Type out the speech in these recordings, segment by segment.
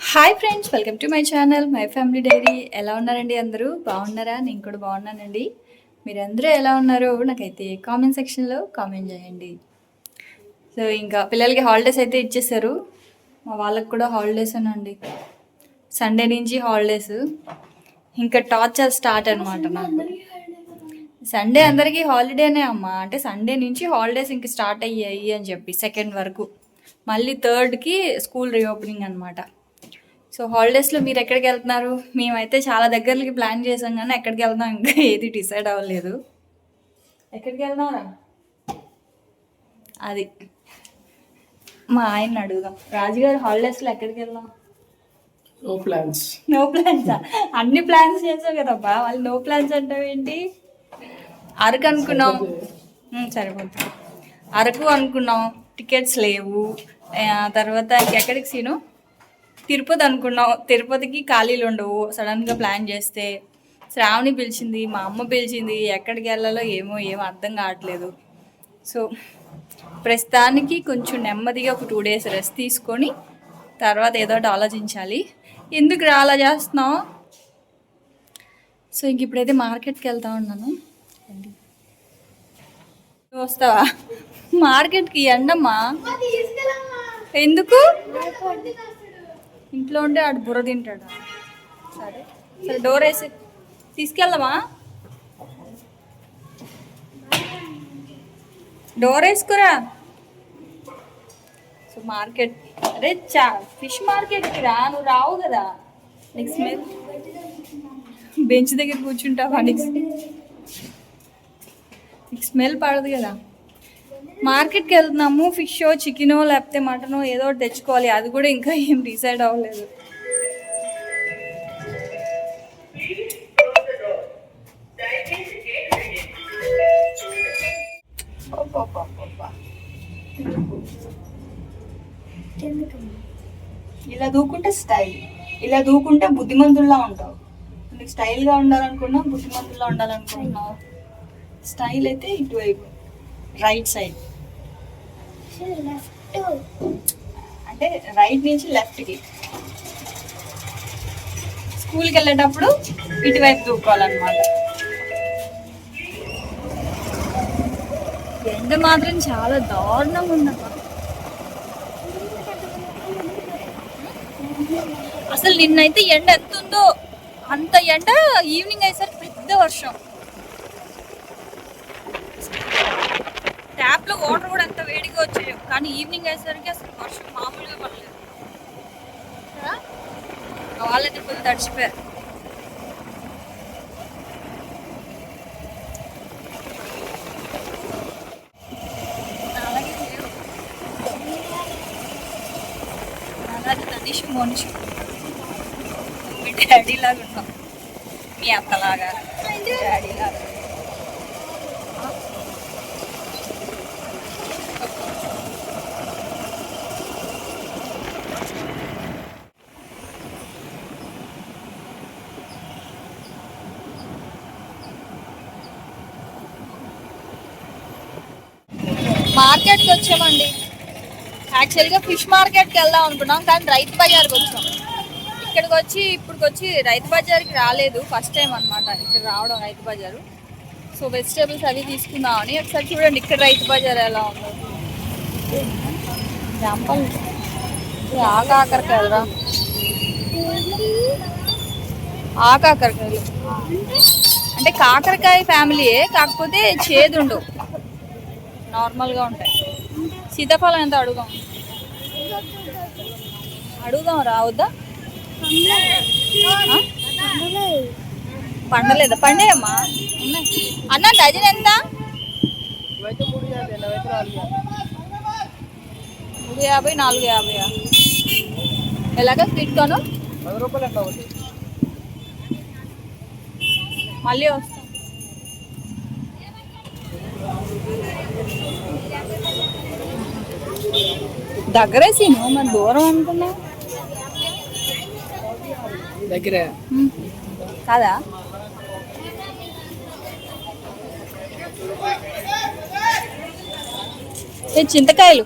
Hi friends welcome to my channel my family diary ఎలా ఉన్నారండి అందరూ? బాగున్నారా? నేను కూడా బాగున్నానండి. మీరందరూ ఎలా ఉన్నారో నాకైతే కామెంట్ సెక్షన్లో కామెంట్ చేయండి. సో ఇంకా పిల్లలకి హాలిడేస్ అయితే ఇచ్చేసారు మా వాళ్ళకి కూడా హాలిడేస్ అండి సండే నుంచి హాలిడేస్ ఇంకా టార్చర్ స్టార్ట్ అనమాట నాకు. సండే అందరికీ హాలిడేనే అమ్మా. అంటే సండే నుంచి హాలిడేస్ ఇంక స్టార్ట్ అయ్యాయి అని చెప్పి సెకండ్ వరకు. మళ్ళీ థర్డ్కి స్కూల్ రీఓపెనింగ్ అనమాట సో హాలిడేస్లో మీరు ఎక్కడికి వెళ్తున్నారు? మేమైతే చాలా దగ్గరకి ప్లాన్ చేసాం కానీ ఎక్కడికి వెళ్దాం ఇంకా ఏది డిసైడ్ అవ్వలేదు. ఎక్కడికి వెళ్దాంరా అది. మా ఆయన అడుగుదాం. రాజుగారు హాలిడేస్లో ఎక్కడికి వెళ్దాం? నో ప్లాన్స్ నో ప్లాన్స్ అన్ని ప్లాన్స్ చేసావు కదబ్బా. వాళ్ళు నో ప్లాన్స్ అంటావేంటి అరకు అనుకున్నాం. సరిపోతుంది. అరకు అనుకున్నాం. టికెట్స్ లేవు. తర్వాత ఇంకెక్కడికి సీను? తిరుపతి అనుకున్నాం తిరుపతికి ఖాళీలు ఉండవు. సడన్గా ప్లాన్ చేస్తే శ్రావణి పిలిచింది మా అమ్మ పిలిచింది ఎక్కడికి వెళ్ళాలో ఏమో ఏమో అర్థం కావట్లేదు. సో ప్రస్తుతానికి కొంచెం నెమ్మదిగా ఒక టూ డేస్ రెస్ట్ తీసుకొని తర్వాత ఏదో ఒకటి ఆలోచించాలి. ఎందుకు రా అలా చేస్తున్నావు? సో ఇంక ఇప్పుడైతే మార్కెట్కి వెళ్తా ఉన్నాను. వస్తావా? మార్కెట్కి ఎండమ్మా ఎందుకు? ఇంట్లో ఉంటే ఆడు బుర్ర తింటాడు? సరే. సరే డోర్ వేసి తీసుకెళ్దామా? డోర్ వేసుకురా. సో మార్కెట్ అరే చా ఫిష్ మార్కెట్కి రా నువ్వు రావు కదా. Next smell. బెంచ్ దగ్గర కూర్చుంటావా నెక్స్ట్ నీకు స్మెల్ పడదు కదా. మార్కెట్కి వెళ్తున్నాము ఫిష్ చికెనో లేకపోతే మటనో ఏదో ఒకటి తెచ్చుకోవాలి. అది కూడా ఇంకా ఏం డిసైడ్ అవ్వలేదు. ఇలా దూకుంటే స్టైల్ ఇలా దూకుంటే బుద్ధిమంతుల్లా ఉంటావు. నీకు స్టైల్గా ఉండాలనుకున్నా బుద్ధిమంతుల్లా ఉండాలనుకుంటున్నావు స్టైల్ అయితే ఇటువైపు రైట్ సైడ్ అంటే రైట్ నుంచి లెఫ్ట్కి స్కూల్కి వెళ్ళేటప్పుడు ఇటువైపు దూకోవాలన్నమాట ఎండ మాత్రం చాలా దారుణంగా ఉందన్నమాట అసలు నిన్నైతే ఎండ ఎంత ఉందో అంత ఎండ ఈవినింగ్ అయ్యేసరికి పెద్ద వర్షం ట్యాప్లో వాటర్ కూడా ఎంత వేడిగా వచ్చాయో కానీ ఈవినింగ్ అయ్యేసరికి అసలు వర్షం మామూలుగా పడలేదు. కదా? వాళ్ళైతే ఫుల్ తడిచిపోయారు. అలాగే తనీష్ మోనిష్. మీ డాడీ లాగా ఉన్నాం. మీ అత్తలాగా. మార్కెట్కి వచ్చామండి. యాక్చువల్గా ఫిష్ మార్కెట్కి వెళ్దాం అనుకున్నాం కానీ రైతు బజార్కి వచ్చాం. ఇక్కడికి వచ్చి ఇప్పటికి వచ్చి రైతు బజార్కి రాలేదు ఫస్ట్ టైం అనమాట ఇక్కడ రావడం రైతు బజారు. సో వెజిటేబుల్స్ అవి తీసుకుందామని ఒకసారి చూడండి ఇక్కడ రైతు బజార్ ఎలా ఉందో. జాంపల్ ఇది ఆకాకరకాయలు అంటే కాకరకాయ ఫ్యామిలీయే కాకపోతే చేదుండు నార్మల్గా ఉంటాయి. సీతాఫలం ఎంత అడుగుదాం? అడుగుదాం రావద్దా? పండలేదా? పండేయమ్మా. అన్న డజన్ ఎంత? మూడు యాభై నాలుగు యాభై ఎలాగ స్వీట్ కాను? మళ్ళీ వస్తాం. దగ్గరే సీను మరి దూరం అనుకున్నా దగ్గరే. కాదా? ఏ చింతకాయలు?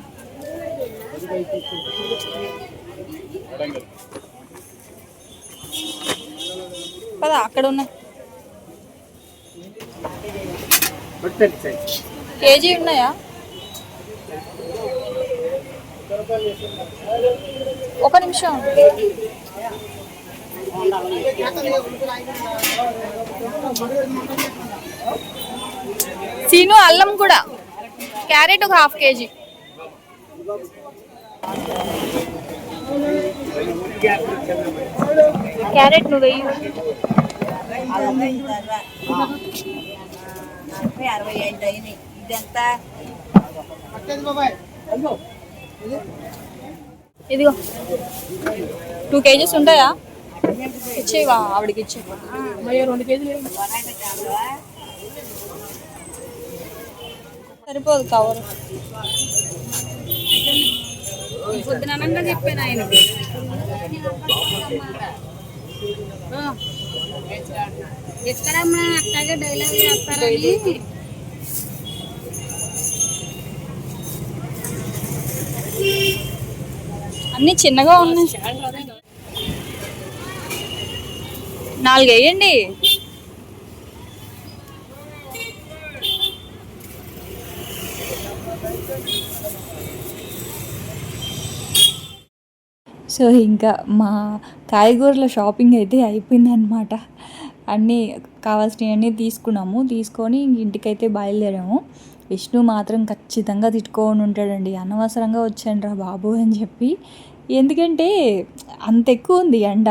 పదా అక్కడ ఉన్నాయి కేజీ ఉన్నాయా? ఒక నిమిషం. సీను అల్లం కూడా. క్యారెట్ ఒక హాఫ్ కేజీ. క్యారెట్ నువ్వు వెయ్యి అరవై ఐదు అయినాయి. ఇదెంత? ఇదిగో. టూ కేజీస్ ఉంటాయా? ఇచ్చేవా? ఆవిడకి ఇచ్చే. రెండు కేజీలు సరిపోదు కవర్ పొద్దునంగా చెప్పాను ఆయన ఎక్కడమ్మా? అట్లాగే డైలాగ్ చేస్తారని అన్ని చిన్నగా ఉన్నాయి. నాలుగు వేయండి సో ఇంకా మా కాయగూరల షాపింగ్ అయితే అయిపోయిందనమాట అన్నీ కావాల్సినవన్నీ తీసుకున్నాము. తీసుకొని ఇంటికైతే బయలుదేరాము. విష్ణు మాత్రం ఖచ్చితంగా తిట్టుకొని ఉంటాడండి. అనవసరంగా వచ్చాను రా బాబు అని చెప్పి ఎందుకంటే అంత ఎక్కువ ఉంది ఎండ.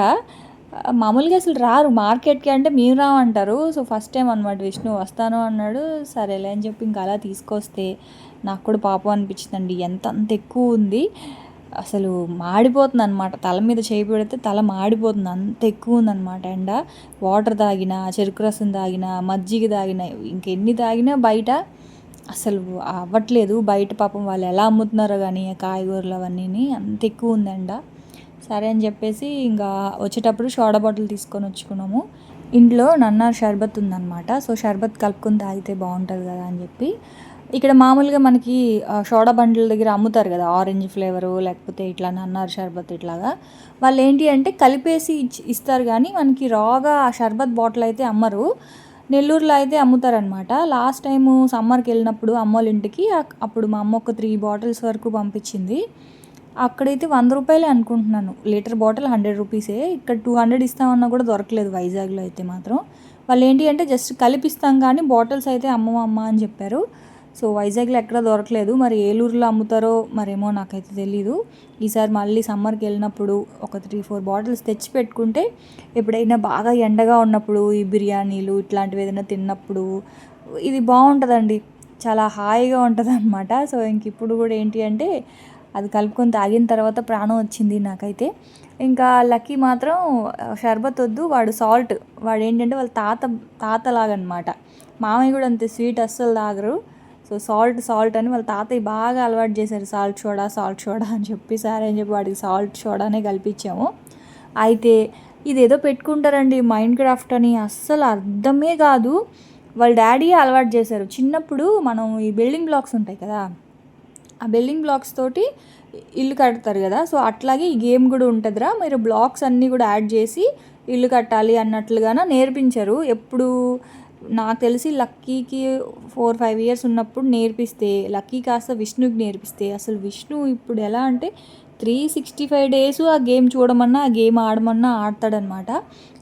మామూలుగా అసలు రారు మార్కెట్కి అంటే మేము రామంటారు. సో ఫస్ట్ టైం అనమాట విష్ణు వస్తాను అన్నాడు. సరేలే అని చెప్పి ఇంకా అలా తీసుకొస్తే నాకు కూడా పాపం అనిపించిందండి. ఎంత అంత ఎక్కువ ఉంది. అసలు మాడిపోతుంది అనమాట తల మీద చేయి పెడితే తల మాడిపోతుంది. అంత ఎక్కువ ఉందన్నమాట ఎండ. వాటర్ తాగినా చెరుకు రసం తాగినా మజ్జిగ తాగినా ఇంకెన్ని తాగినా బయట అసలు అవ్వట్లేదు. బయట పాపం వాళ్ళు ఎలా అమ్ముతున్నారో కానీ కాయగూరలు అవన్నీ అంత ఎక్కువ ఉంది ఎండ సరే అని చెప్పేసి ఇంకా వచ్చేటప్పుడు సోడా బాటిల్ తీసుకొని వచ్చుకున్నాము. ఇంట్లో నన్నార్ షర్బత్ ఉందన్నమాట. సో షర్బత్ కలుపుకొని తాగితే బాగుంటుంది కదా అని చెప్పి. ఇక్కడ మామూలుగా మనకి సోడా బండ్ల దగ్గర అమ్ముతారు కదా ఆరెంజ్ ఫ్లేవరు లేకపోతే ఇట్లా నన్నార్ షర్బత్ ఇట్లాగా. వాళ్ళు ఏంటి అంటే కలిపేసి ఇచ్చి- ఇస్తారు కానీ మనకి రాగా ఆ షర్బత్ బాటిల్ అయితే అమ్మరు. నెల్లూరులో అయితే అమ్ముతారనమాట లాస్ట్ టైము సమ్మర్కి వెళ్ళినప్పుడు అమ్మోళ్ళ ఇంటికి అప్పుడు మా అమ్మ ఒక త్రీ బాటిల్స్ వరకు పంపించింది. అక్కడైతే వంద రూపాయలే అనుకుంటున్నాను. లీటర్ బాటిల్ హండ్రెడ్ రూపీసే. ఇక్కడ టూ హండ్రెడ్ ఇస్తామన్నా కూడా దొరకలేదు వైజాగ్లో అయితే మాత్రం. వాళ్ళు ఏంటి అంటే జస్ట్ కలిపిస్తాం కానీ బాటిల్స్ అయితే అమ్మమ్మ అని చెప్పారు. సో వైజాగ్లో ఎక్కడ దొరకలేదు. మరి ఏలూరులో అమ్ముతారో మరేమో నాకైతే తెలీదు. ఈసారి మళ్ళీ సమ్మర్కి వెళ్ళినప్పుడు ఒక త్రీ ఫోర్ బాటిల్స్ తెచ్చి పెట్టుకుంటే ఎప్పుడైనా బాగా ఎండగా ఉన్నప్పుడు ఈ బిర్యానీలు ఇట్లాంటివి ఏదైనా తిన్నప్పుడు ఇది బాగుంటుందండి. చాలా హాయిగా ఉంటుంది అనమాట సో ఇంక ఇప్పుడు కూడా ఏంటి అంటే అది కలుపుకొని తాగిన తర్వాత ప్రాణం వచ్చింది నాకైతే. ఇంకా లక్కీ మాత్రం షర్బత్ వద్దు వాడు సాల్ట్. వాడు ఏంటంటే వాళ్ళ తాత తాతలాగనమాట. మామయ్య కూడా అంతే స్వీట్ అస్సలు తాగరు. సో సాల్ట్ సాల్ట్ అని వాళ్ళ తాతయ్య బాగా అలవాటు చేశారు. సాల్ట్ సోడా సాల్ట్ సోడా అని చెప్పి సరే అని చెప్పి వాడికి సాల్ట్ సోడానే కల్పించాము. అయితే ఇదేదో పెట్టుకుంటారండి మైండ్ క్రాఫ్ట్ అని అస్సలు అర్థమే కాదు. వాళ్ళ డాడీ అలవాటు చేశారు? చిన్నప్పుడు మనం ఈ బిల్డింగ్ బ్లాక్స్ ఉంటాయి కదా ఆ బిల్డింగ్ బ్లాక్స్ తోటి ఇల్లు కడతారు కదా సో అట్లాగే ఈ గేమ్ కూడా ఉంటుందిరా. మీరు బ్లాక్స్ అన్నీ కూడా యాడ్ చేసి ఇల్లు కట్టాలి అన్నట్లుగానే నేర్పించారు. ఎప్పుడు నాకు తెలిసి లక్కీకి ఫోర్ ఫైవ్ ఇయర్స్ ఉన్నప్పుడు నేర్పిస్తే లక్కీ కాస్త విష్ణుకి నేర్పిస్తే అసలు విష్ణు ఇప్పుడు ఎలా అంటే త్రీ సిక్స్టీ ఫైవ్ డేస్ ఆ గేమ్ చూడమన్నా ఆ గేమ్ ఆడమన్నా ఆడతాడనమాట.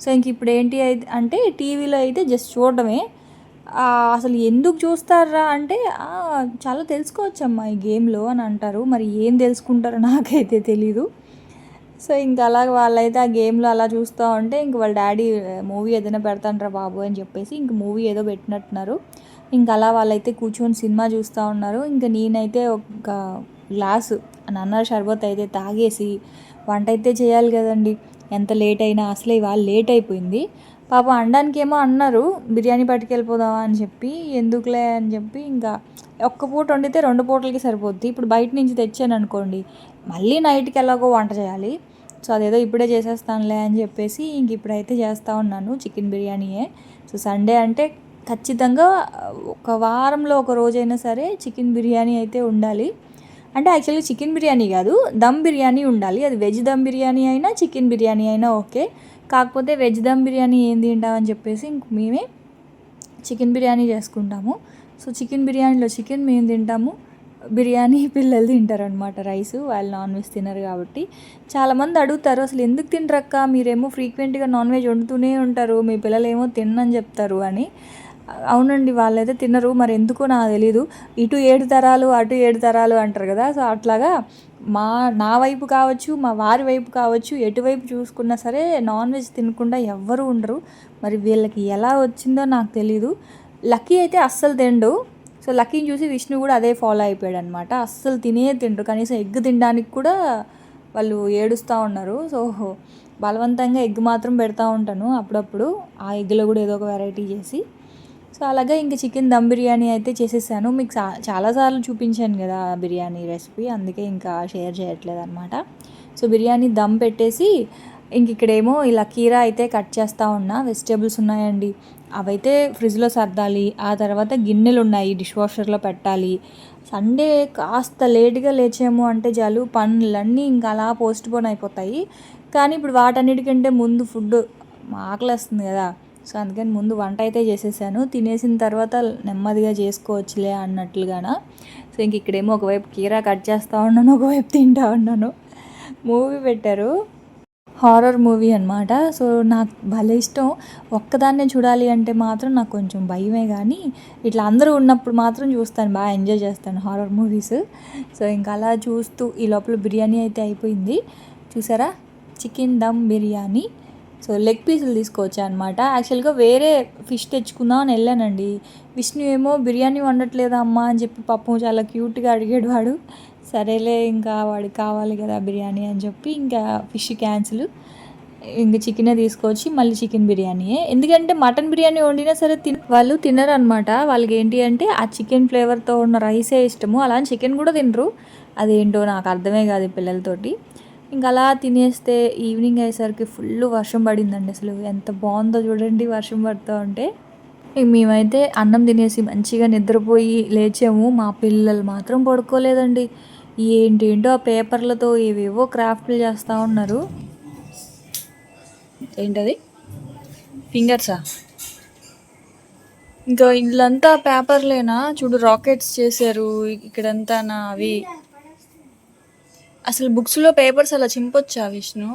సో ఇంక ఇప్పుడు ఏంటి అయితే అంటే టీవీలో అయితే జస్ట్ చూడడమే. అసలు ఎందుకు చూస్తారా అంటే చాలా తెలుసుకోవచ్చమ్మా ఈ గేమ్లో అని అంటారు. మరి ఏం తెలుసుకుంటారో నాకైతే తెలీదు. సో ఇంకా అలా వాళ్ళైతే ఆ గేమ్లో అలా చూస్తూ ఉంటే ఇంక వాళ్ళ డాడీ మూవీ ఏదైనా పెడతాండ్రా బాబు అని చెప్పేసి ఇంక మూవీ ఏదో పెట్టినట్టున్నారు. ఇంకా అలా వాళ్ళైతే కూర్చొని సినిమా చూస్తూ ఉన్నారు. ఇంకా నేనైతే ఒక గ్లాసు నన్న షర్బత్ అయితే తాగేసి వంట అయితే చేయాలి కదండి ఎంత లేట్ అయినా అసలే ఇవాళ లేట్ అయిపోయింది. పాపం అనడానికి ఏమో అన్నారు బిర్యానీ పట్టుకెళ్ళిపోదామా అని చెప్పి ఎందుకులే అని చెప్పి ఇంకా ఒక్క పూట వండితే రెండు పూటలకి సరిపోద్ది. ఇప్పుడు బయట నుంచి తెచ్చాను అనుకోండి మళ్ళీ నైట్కి ఎలాగో వంట చేయాలి. సో అదేదో ఇప్పుడే చేసేస్తానులే అని చెప్పేసి ఇంక ఇప్పుడైతే చేస్తూ ఉన్నాను చికెన్ బిర్యానీయే. సో సండే అంటే ఖచ్చితంగా ఒక వారంలో ఒక రోజైనా సరే చికెన్ బిర్యానీ అయితే ఉండాలి. అంటే యాక్చువల్లీ చికెన్ బిర్యానీ కాదు దమ్ బిర్యానీ ఉండాలి. అది వెజ్ దమ్ బిర్యానీ అయినా చికెన్ బిర్యానీ అయినా ఓకే. కాకపోతే వెజ్ దమ్ బిర్యానీ ఏం తింటామని చెప్పేసి ఇంక మేమే చికెన్ బిర్యానీ చేసుకుంటాము. సో చికెన్ బిర్యానీలో చికెన్ మేము తింటాము. బిర్యానీ పిల్లలు తింటారనమాట రైస్. వాళ్ళు నాన్ వెజ్ తినరు కాబట్టి. చాలామంది అడుగుతారు అసలు ఎందుకు తినరక్క? మీరేమో ఫ్రీక్వెంట్గా నాన్ వెజ్ వండుతూనే ఉంటారు. మీ పిల్లలు ఏమో తినని చెప్తారు అని. అవునండి వాళ్ళైతే తినరు. మరి ఎందుకో నాకు తెలీదు. ఇటు ఏడు తరాలు అటు ఏడు తరాలు అంటారు కదా. సో అట్లాగా మా నా వైపు కావచ్చు మా వారి వైపు కావచ్చు ఎటువైపు చూసుకున్నా సరే నాన్ వెజ్ తినకుండా ఎవ్వరూ ఉండరు. మరి వీళ్ళకి ఎలా వచ్చిందో నాకు తెలీదు. లక్కీ అయితే అస్సలు తిండు. సో లక్కీని చూసి విష్ణు కూడా అదే ఫాలో అయిపోయాడు అనమాట అస్సలు తినే తిండ్రు. కనీసం ఎగ్ తినడానికి కూడా వాళ్ళు ఏడుస్తూ ఉన్నారు. సో బలవంతంగా ఎగ్ మాత్రం పెడతా ఉంటాను అప్పుడప్పుడు. ఆ ఎగ్లో కూడా ఏదో ఒక వెరైటీ చేసి. సో అలాగే ఇంకా చికెన్ దమ్ బిర్యానీ అయితే చేసేసాను. మీకు చా చాలాసార్లు చూపించాను కదా బిర్యానీ రెసిపీ. అందుకే ఇంకా షేర్ చేయట్లేదు అనమాట సో బిర్యానీ దమ్ పెట్టేసి ఇంక ఇక్కడేమో ఇలా కీరా అయితే కట్ చేస్తూ ఉన్నా. వెజిటేబుల్స్ ఉన్నాయండి. అవైతే ఫ్రిడ్జ్లో సర్దాలి. ఆ తర్వాత గిన్నెలు ఉన్నాయి డిష్ వాషర్లో పెట్టాలి. సండే కాస్త లేట్గా లేచాము అంటే చాలు పనులన్నీ ఇంకా అలా పోస్ట్ పోన్ అయిపోతాయి. కానీ ఇప్పుడు వాటన్నిటికంటే ముందు ఫుడ్ ఆకలేస్తుంది కదా. సో అందుకని ముందు వంట అయితే చేసేసాను. తినేసిన తర్వాత నెమ్మదిగా చేసుకోవచ్చులే అన్నట్లుగాన. సో ఇంక ఇక్కడేమో ఒకవైపు కీరా కట్ చేస్తూ ఉన్నాను ఒకవైపు తింటా ఉన్నాను. మూవీ పెట్టారు. హారర్ మూవీ అనమాట సో నాకు భలే ఇష్టం. ఒక్కదాన్నే చూడాలి అంటే మాత్రం నాకు కొంచెం భయమే కానీ ఇట్లా అందరూ ఉన్నప్పుడు మాత్రం చూస్తాను. బాగా ఎంజాయ్ చేస్తాను హారర్ మూవీస్. సో ఇంకా అలా చూస్తూ ఈ లోపల బిర్యానీ అయితే అయిపోయింది. చూసారా? Chicken dum biryani. So leg పీసులు తీసుకొచ్చా అనమాట యాక్చువల్గా వేరే ఫిష్ తెచ్చుకుందాం అని వెళ్ళానండి. విష్ణు ఏమో బిర్యానీ వండట్లేదా అమ్మా అని చెప్పి పాపం చాలా క్యూట్గా అడిగాడు వాడు. సరేలే ఇంకా వాడికి కావాలి కదా బిర్యానీ అని చెప్పి ఇంకా ఫిష్ క్యాన్సిల్. ఇంకా చికెనే తీసుకొచ్చి మళ్ళీ చికెన్ బిర్యానీయే. ఎందుకంటే మటన్ బిర్యానీ వండినా సరే తిన వాళ్ళు తినరు అనమాట వాళ్ళకి ఏంటి అంటే ఆ చికెన్ ఫ్లేవర్తో ఉన్న రైసే ఇష్టము. అలా చికెన్ కూడా తినరు. అదేంటో నాకు అర్థమే కాదు పిల్లలతోటి. ఇంకా అలా తినేస్తే ఈవినింగ్ అయ్యేసరికి ఫుల్ వర్షం పడిందండి అసలు. ఎంత బాగుందో చూడండి వర్షం పడుతూ ఉంటే. మేమైతే అన్నం తినేసి మంచిగా నిద్రపోయి లేచాము. మా పిల్లలు మాత్రం పడుకోలేదండి. ఏంటేంటో ఆ పేపర్లతో ఏవేవో క్రాఫ్ట్లు చేస్తూ ఉన్నారు. ఏంటది? ఫింగర్సా? ఇంకా ఇల్లంతా పేపర్లేనా? చూడు రాకెట్స్ చేశారు ఇక్కడంతా నా అవి. అసలు బుక్స్లో పేపర్స్ అలా చింపొచ్చా విష్ణు?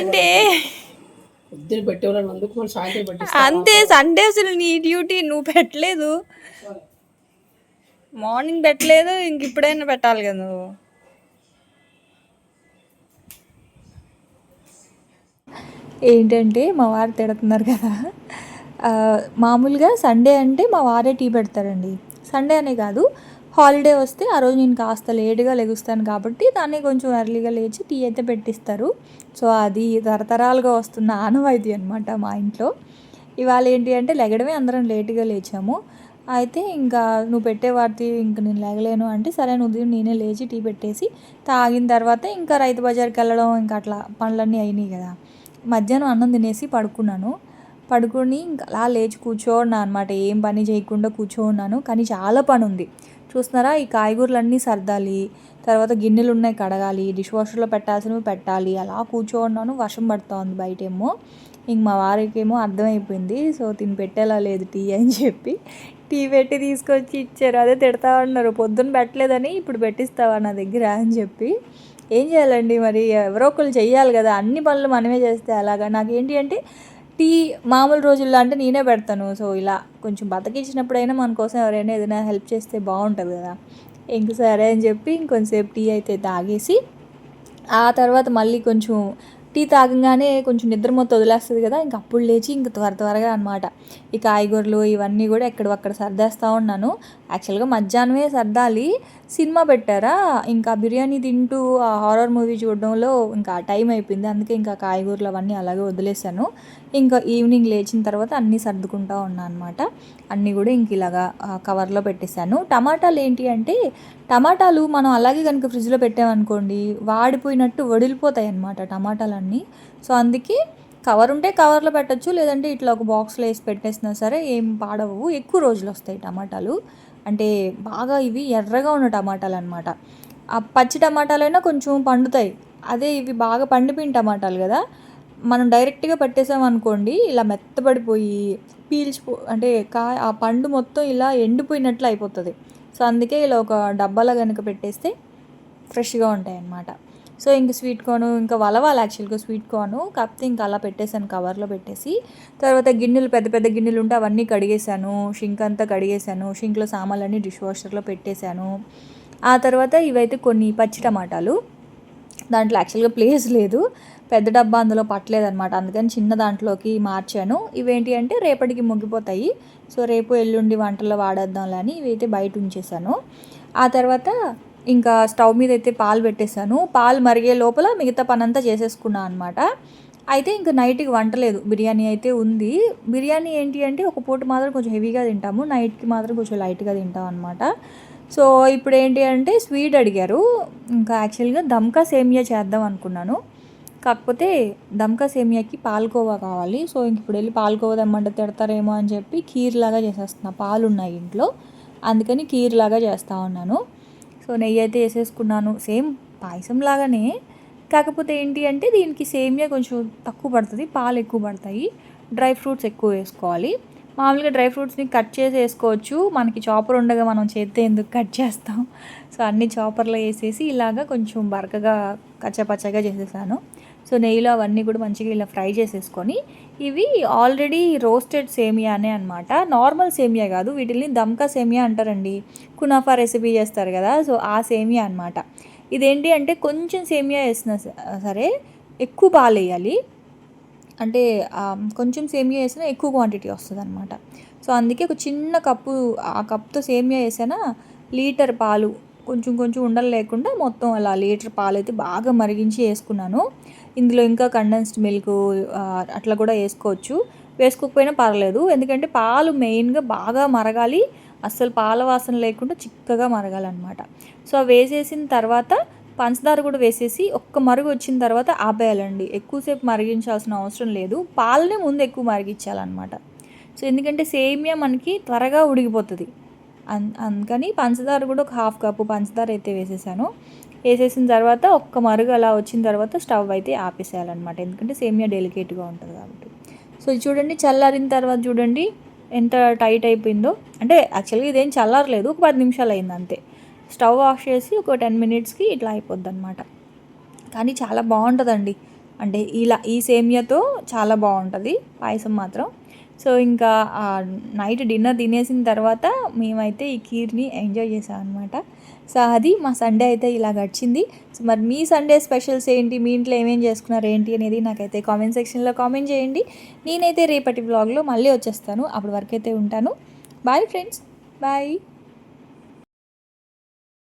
అంటే పొద్దున పెట్టేవాళ్ళని అందుకు మనం సాయంత్రం పెట్టేస్తాం అంతే సండే అసలు నీ డ్యూటీ నువ్వు పెట్టలేదు. మార్నింగ్ పెట్టలేదు ఇంక ఇప్పుడైనా పెట్టాలి కదా నువ్వు. ఏంటంటే మా వారు తిడుతున్నారు కదా. ఆ, మామూలుగా సండే అంటే మా వారే టీ పెడతారండి. సండే అనే కాదు హాలిడే వస్తే ఆ రోజు నేను కాస్త లేట్గా లెగుస్తాను కాబట్టి దాన్ని కొంచెం ఎర్లీగా లేచి టీ అయితే పెట్టిస్తారు. సో అది తరతరాలుగా వస్తున్న ఆనవాయితీ అనమాట మా ఇంట్లో. ఇవాళ ఏంటి అంటే లెగడమే అందరం లేటుగా లేచాము. అయితే ఇంకా నువ్వు పెట్టేవాటి ఇంక నేను లేగలేను అంటే సరే నువ్వు తిను, నేనే లేచి టీ పెట్టేసి తాగిన తర్వాత ఇంకా రైతు బజార్కి వెళ్ళడం ఇంకా అట్లా పనులన్నీ అయినాయి కదా. మధ్యాహ్నం అన్నం తినేసి పడుకున్నాను. పడుకుని ఇంకా అలా లేచి కూర్చోన్నా అనమాట ఏం పని చేయకుండా కూర్చోన్నాను. కానీ చాలా పని ఉంది చూస్తున్నారా? ఈ కాయగూరలన్నీ సర్దాలి తర్వాత గిన్నెలు ఉన్నాయి కడగాలి డిష్ వాషర్లో పెట్టాల్సినవి పెట్టాలి అలా కూర్చోన్నాను వర్షం పడుతోంది బయటేమో. ఇంక మా వారికేమో అర్థమైపోయింది సో తిని పెట్టేలా లేదు టీ అని చెప్పి. టీ పెట్టి తీసుకొచ్చి ఇచ్చారు అదే తిడతా ఉన్నారు పొద్దున్న పెట్టలేదని ఇప్పుడు పెట్టిస్తావా నా దగ్గర? అని చెప్పి. ఏం చేయాలండి మరి? ఎవరో ఒకరు చెయ్యాలి కదా అన్ని పనులు మనమే చేస్తే అలాగా నాకేంటి అంటే టీ మామూలు రోజుల్లో అంటే నేనే పెడతాను. సో ఇలా కొంచెం బతకించినప్పుడైనా మన కోసం ఎవరైనా ఏదైనా హెల్ప్ చేస్తే బాగుంటుంది కదా. ఇంక సరే అని చెప్పి ఇంకొంచెంసేపు టీ అయితే తాగేసి ఆ తర్వాత మళ్ళీ కొంచెం టీ తాగంగానే కొంచెం నిద్ర మొత్తం వదిలేస్తుంది కదా. ఇంక అప్పుడు లేచి ఇంక త్వర త్వరగా అనమాట ఈ కాయగూరలు ఇవన్నీ కూడా ఎక్కడక్కడ సర్దేస్తూ ఉన్నాను. యాక్చువల్గా మధ్యాహ్నమే సర్దాలి. సినిమా పెట్టారా? ఇంకా బిర్యానీ తింటూ ఆ హారర్ మూవీ చూడడంలో ఇంకా టైం అయిపోయింది. అందుకే ఇంకా కాయగూరలు అవన్నీ అలాగే వదిలేసాను ఇంకా ఈవినింగ్ లేచిన తర్వాత అన్నీ సర్దుకుంటా ఉన్నా అనమాట అన్నీ కూడా ఇంక ఇలాగా కవర్లో పెట్టేశాను. టమాటాలు ఏంటి అంటే టమాటాలు మనం అలాగే కనుక ఫ్రిడ్జ్లో పెట్టామనుకోండి వాడిపోయినట్టు వడిలిపోతాయి అన్నమాట టమాటాలన్నీ. సో అందుకే కవర్ ఉంటే కవర్లో పెట్టచ్చు లేదంటే ఇట్లా ఒక బాక్స్లో వేసి పెట్టేసినా సరే ఏం పాడవు ఎక్కువ రోజులు వస్తాయి టమాటాలు. అంటే బాగా ఇవి ఎర్రగా ఉన్న టమాటాలు అనమాట ఆ పచ్చి టమాటాలైనా కొంచెం పండుతాయి. అదే ఇవి బాగా పండిపోయిన టమాటాలు కదా. మనం డైరెక్ట్గా పట్టేసామనుకోండి ఇలా మెత్తబడిపోయి పీల్చిపో అంటే కా ఆ పండు మొత్తం ఇలా ఎండిపోయినట్లు అయిపోతుంది. సో అందుకే ఇలా ఒక డబ్బాలో కనుక పెట్టేస్తే ఫ్రెష్గా ఉంటాయి అన్నమాట సో ఇంక స్వీట్ కార్న్ ఇంకా వలవాలి యాక్చువల్గా స్వీట్ కార్న్ కాకపోతే ఇంకా అలా పెట్టేశాను కవర్లో పెట్టేసి. తర్వాత గిన్నెలు పెద్ద పెద్ద గిన్నెలు ఉంటే అవన్నీ కడిగేశాను. షింక్ అంతా కడిగేశాను. షింక్లో సామాన్లన్నీ డిష్ వాషర్లో పెట్టేశాను. ఆ తర్వాత ఇవైతే కొన్ని పచ్చి టమాటాలు. దాంట్లో యాక్చువల్గా ప్లేస్ లేదు. పెద్ద డబ్బా అందులో పట్టలేదన్నమాట. అందుకని చిన్న దాంట్లోకి మార్చాను. ఇవేంటి అంటే రేపటికి ముగ్గిపోతాయి సో రేపు ఎల్లుండి వంటల్లో వాడేద్దాంలే అని ఇవైతే బయట ఉంచేసాను ఆ తర్వాత ఇంకా స్టవ్ మీద అయితే పాలు పెట్టేశాను. పాలు మరిగే లోపల మిగతా పనంతా చేసేసుకున్నాను అనమాట అయితే ఇంకా నైట్కి వంటలేదు బిర్యానీ అయితే ఉంది. బిర్యానీ ఏంటి అంటే ఒక పూట మాత్రం కొంచెం హెవీగా తింటాము. నైట్కి మాత్రం కొంచెం లైట్గా తింటాం అనమాట సో ఇప్పుడు ఏంటి అంటే స్వీట్ అడిగారు. ఇంకా యాక్చువల్గా దమ్కా సేమియా చేద్దాం అనుకున్నాను. కాకపోతే దమ్కా సేమియాకి పాలకోవా కావాలి. సో ఇంక ఇప్పుడు వెళ్ళి పాలకోవా తెమ్మంటే తిడతారేమో అని చెప్పి కీర్ లాగా చేసేస్తున్నా. పాలు ఉన్నాయి ఇంట్లో. అందుకని కీర్ లాగా చేస్తూ ఉన్నాను. సో నెయ్యి అయితే వేసేసుకున్నాను. సేమ్ పాయసం లాగానే కాకపోతే ఏంటి అంటే దీనికి సేమియా కొంచెం తక్కువ పడుతుంది పాలు ఎక్కువ పడతాయి. డ్రై ఫ్రూట్స్ ఎక్కువ వేసుకోవాలి. మామూలుగా డ్రై ఫ్రూట్స్ని కట్ చేసి వేసుకోవచ్చు. మనకి చాపర్ ఉండగా మనం చేస్తే ఎందుకు కట్ చేస్తాం? సో అన్ని చాపర్లో వేసేసి ఇలాగా కొంచెం బరకగా కచ్చపచ్చగా చేసేసాను. సో నెయ్యిలో అవన్నీ కూడా మంచిగా ఇలా ఫ్రై చేసేసుకొని ఇవి ఆల్రెడీ రోస్టెడ్ సేమియానే అనమాట నార్మల్ సేమియా కాదు వీటిని దమ్కా సేమియా అంటారండి. కునాఫా రెసిపీ చేస్తారు కదా సో ఆ సేమియా అనమాట ఇదేంటి అంటే కొంచెం సేమియా వేసిన సరే ఎక్కువ పాలు వేయాలి. అంటే కొంచెం సేమియా వేసినా ఎక్కువ క్వాంటిటీ వస్తుంది అనమాట సో అందుకే ఒక చిన్న కప్పు ఆ కప్తో సేమియా వేసానా లీటర్ పాలు కొంచెం కొంచెం ఉండలు లేకుండా మొత్తం అలా లీటర్ పాలు అయితే బాగా మరిగించి వేసుకున్నాను. ఇందులో ఇంకా కండెన్స్డ్ మిల్క్ అట్లా కూడా వేసుకోవచ్చు. వేసుకోకపోయినా పర్లేదు. ఎందుకంటే పాలు మెయిన్గా బాగా మరగాలి. అస్సలు పాల వాసన లేకుండా చిక్కగా మరగాలన్నమాట. సో అవి వేసేసిన తర్వాత పంచదార కూడా వేసేసి ఒక్క మరుగు వచ్చిన తర్వాత ఆపేయాలండి. ఎక్కువసేపు మరిగించాల్సిన అవసరం లేదు. పాలనే ముందు ఎక్కువ మరిగించాలన్నమాట. సో ఎందుకంటే సేమియా మనకి త్వరగా ఉడికిపోతుంది. అందుకని పంచదార కూడా ఒక హాఫ్ కప్పు పంచదార అయితే వేసేసాను. వేసేసిన తర్వాత ఒక్క మరుగు అలా వచ్చిన తర్వాత స్టవ్ అయితే ఆపేసేయాలన్నమాట. ఎందుకంటే సేమియా డెలికేట్గా ఉంటుంది కాబట్టి. సో ఇది చూడండి చల్లారిన తర్వాత చూడండి ఎంత టైట్ అయిపోయిందో. అంటే యాక్చువల్గా ఇదేం చల్లారలేదు ఒక పది నిమిషాలు అయింది అంతే. స్టవ్ ఆఫ్ చేసి ఒక టెన్ మినిట్స్కి ఇట్లా అయిపోద్ది అనమాట కానీ చాలా బాగుంటుందండి. అంటే ఇలా ఈ సేమియాతో చాలా బాగుంటుంది. పాయసం మాత్రం. సో ఇంకా నైట్ డిన్నర్ తినేసిన తర్వాత మేమైతే ఈ కీర్ని ఎంజాయ్ చేసాం అనమాట సో అది మా సండే అయితే ఇలా గడిచింది. సో మరి మీ సండే స్పెషల్స్ ఏంటి? మీ ఇంట్లో ఏమేం చేసుకున్నారు ఏంటి అనేది నాకైతే కామెంట్ సెక్షన్లో కామెంట్ చేయండి. నేనైతే రేపటి బ్లాగ్లో మళ్ళీ వచ్చేస్తాను. అప్పటి వరకు అయితే ఉంటాను. Bye friends. బాయ్.